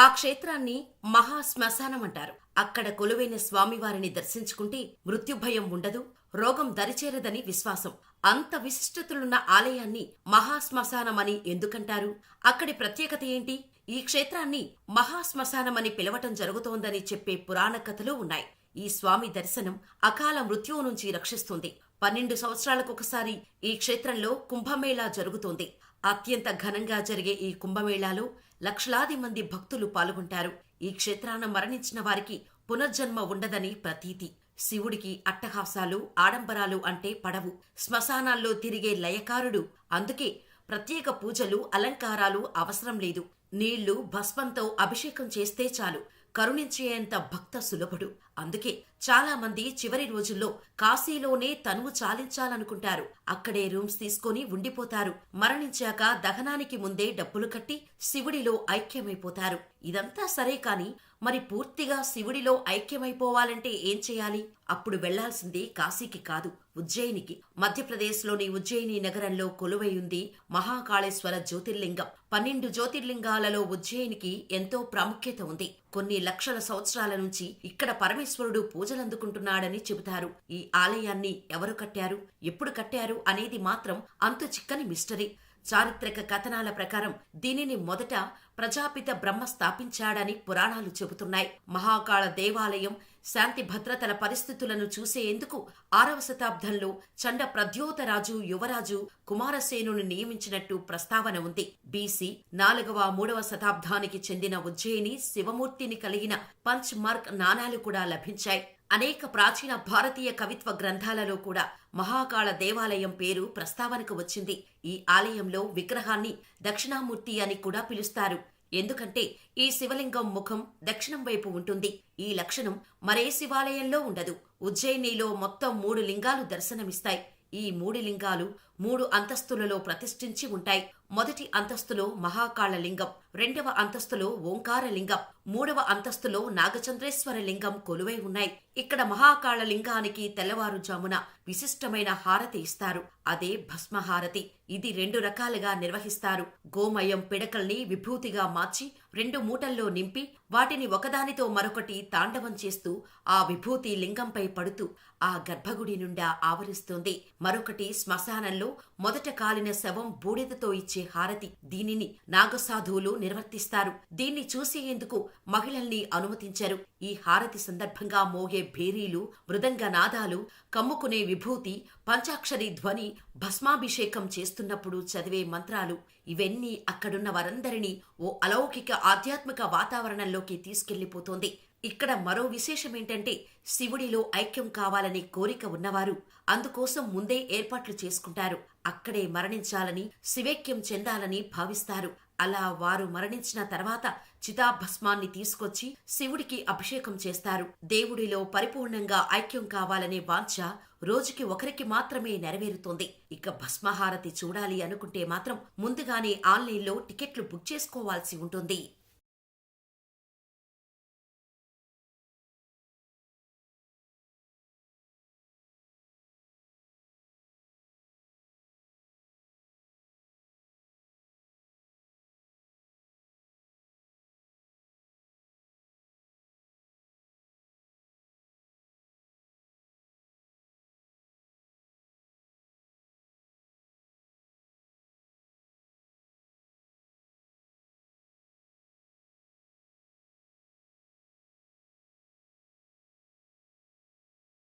ఆ క్షేత్రాన్ని మహాశ్మశానమంటారు అంటారు. అక్కడ కొలువైన స్వామివారిని దర్శించుకుంటే మృత్యుభయం ఉండదు రోగం దరిచేరదని విశ్వాసం. అంత విశిష్టతలున్న ఆలయాన్ని మహాశ్మశానమని ఎందుకంటారు? అక్కడి ప్రత్యేకత ఏంటి? ఈ క్షేత్రాన్ని మహాశ్మశానమని పిలవటం జరుగుతోందని చెప్పే పురాణ కథలు ఉన్నాయి. ఈ స్వామి దర్శనం అకాల మృత్యువు నుంచి రక్షిస్తుంది. పన్నెండు సంవత్సరాలకొకసారి ఈ క్షేత్రంలో కుంభమేళా జరుగుతోంది. అత్యంత ఘనంగా జరిగే ఈ కుంభమేళాలో లక్షలాది మంది భక్తులు పాల్గొంటారు. ఈ క్షేత్రాన మరణించిన వారికి పునర్జన్మ ఉండదని ప్రతీతి. శివుడికి అట్టహాసాలు ఆడంబరాలు అంటే పడవు. శ్మశానాల్లో తిరిగే లయకారుడు. అందుకే ప్రత్యేక పూజలు అలంకారాలు అవసరం లేదు. నీళ్ళు భస్మంతో అభిషేకం చేస్తే చాలు. కరుణించేంత భక్త సులభుడు. అందుకే చాలా మంది చివరి రోజుల్లో కాశీలోనే తనువు చాలించాలనుకుంటారు. అక్కడే రూమ్స్ తీసుకొని ఉండిపోతారు. మరణించాక దహనానికి ముందే డబ్బులు కట్టి శివుడిలో ఐక్యమైపోతారు. ఇదంతా సరే కాని మరి పూర్తిగా శివుడిలో ఐక్యమైపోవాలంటే ఏం చేయాలి? అప్పుడు వెళ్ళాల్సింది కాశీకి కాదు ఉజ్జయినికి. మధ్యప్రదేశ్లోని ఉజ్జయిని నగరంలో కొలువై ఉంది మహాకాళేశ్వర జ్యోతిర్లింగం. పన్నెండు జ్యోతిర్లింగాలలో ఉజ్జయినికి ఎంతో ప్రాముఖ్యత ఉంది. కొన్ని లక్షల సంవత్సరాల నుంచి ఇక్కడ పరమేశ్వరుడు పూజలందుకుంటున్నాడని చెబుతారు. ఈ ఆలయాన్ని ఎవరు కట్టారు? ఎప్పుడు కట్టారు అనేది మాత్రం అంతు చిక్కని మిస్టరీ. చారిత్రక కథనాల ప్రకారం దీనిని మొదట ప్రజాపిత బ్రహ్మ స్థాపించాడని పురాణాలు చెబుతున్నాయి. మహాకాళ దేవాలయం శాంతి భద్రతల పరిస్థితులను చూసేందుకు ఆరవ శతాబ్దంలో చండ ప్రద్యోతరాజు యువరాజు కుమారసేనుని నియమించినట్టు ప్రస్తావన ఉంది. బీసీ నాలుగవ మూడవ శతాబ్దానికి చెందిన ఉజ్జయిని శివమూర్తిని కలిగిన పంచ్ మార్క్ నాణాలు కూడా లభించాయి. అనేక ప్రాచీన భారతీయ కవిత్వ గ్రంథాలలో కూడా మహాకాళ దేవాలయం పేరు ప్రస్తావనకు వచ్చింది. ఈ ఆలయంలో విగ్రహాన్ని దక్షిణామూర్తి అని కూడా పిలుస్తారు. ఎందుకంటే ఈ శివలింగం ముఖం దక్షిణం వైపు ఉంటుంది. ఈ లక్షణం మరే శివాలయంలో ఉండదు. ఉజ్జయినిలో మొత్తం మూడు లింగాలు దర్శనమిస్తాయి. ఈ మూడు లింగాలు మూడు అంతస్తులలో ప్రతిష్ఠించి ఉంటాయి. మొదటి అంతస్తులో మహాకాళ లింగం రెండవ అంతస్తులో ఓంకార లింగం మూడవ అంతస్తులో నాగచంద్రేశ్వర లింగం కొలువై ఉన్నాయి. ఇక్కడ మహాకాళ లింగానికి తెల్లవారుజామున విశిష్టమైన హారతి ఇస్తారు. అదే భస్మహారతి. ఇది రెండు రకాలుగా నిర్వహిస్తారు. గోమయం పిడకల్ని విభూతిగా మార్చి రెండు మూటల్లో నింపి వాటిని ఒకదానితో మరొకటి తాండవం చేస్తూ ఆ విభూతి లింగంపై పడుతూ ఆ గర్భగుడి నుండా ఆవరిస్తుంది. మరొకటి శ్మశానంలో మొదట కాలిన శవం బూడిదతో ఇచ్చే హారతి దీనిని నాగసాధువులు నిర్వర్తిస్తారు. దీన్ని చూసేందుకు మహిళల్ని అనుమతించారు. ఈ హారతి సందర్భంగా మోగే భేరీలు మృదంగ నాదాలు కమ్ముకునే విభూతి పంచాక్షరి ధ్వని భస్మాభిషేకం చేస్తున్నప్పుడు చదివే మంత్రాలు ఇవన్నీ అక్కడున్న వారందరినీ ఓ అలౌకిక ఆధ్యాత్మిక వాతావరణంలోకి తీసుకెళ్ళిపోతోంది ఇక్కడ మరో విశేషమేంటంటే శివుడిలో ఐక్యం కావాలనే కోరిక ఉన్నవారు అందుకోసం ముందే ఏర్పాట్లు చేసుకుంటారు. అక్కడే మరణించాలని శివైక్యం చెందాలని భావిస్తారు. అలా వారు మరణించిన తర్వాత చితాభస్మాన్ని తీసుకొచ్చి శివుడికి అభిషేకం చేస్తారు. దేవుడిలో పరిపూర్ణంగా ఐక్యం కావాలనే వాంఛ రోజుకి ఒకరికి మాత్రమే నెరవేరుతోంది. ఇక భస్మహారతి చూడాలి అనుకుంటే మాత్రం ముందుగానే ఆన్లైన్లో టికెట్లు బుక్ చేసుకోవాల్సి ఉంటుంది.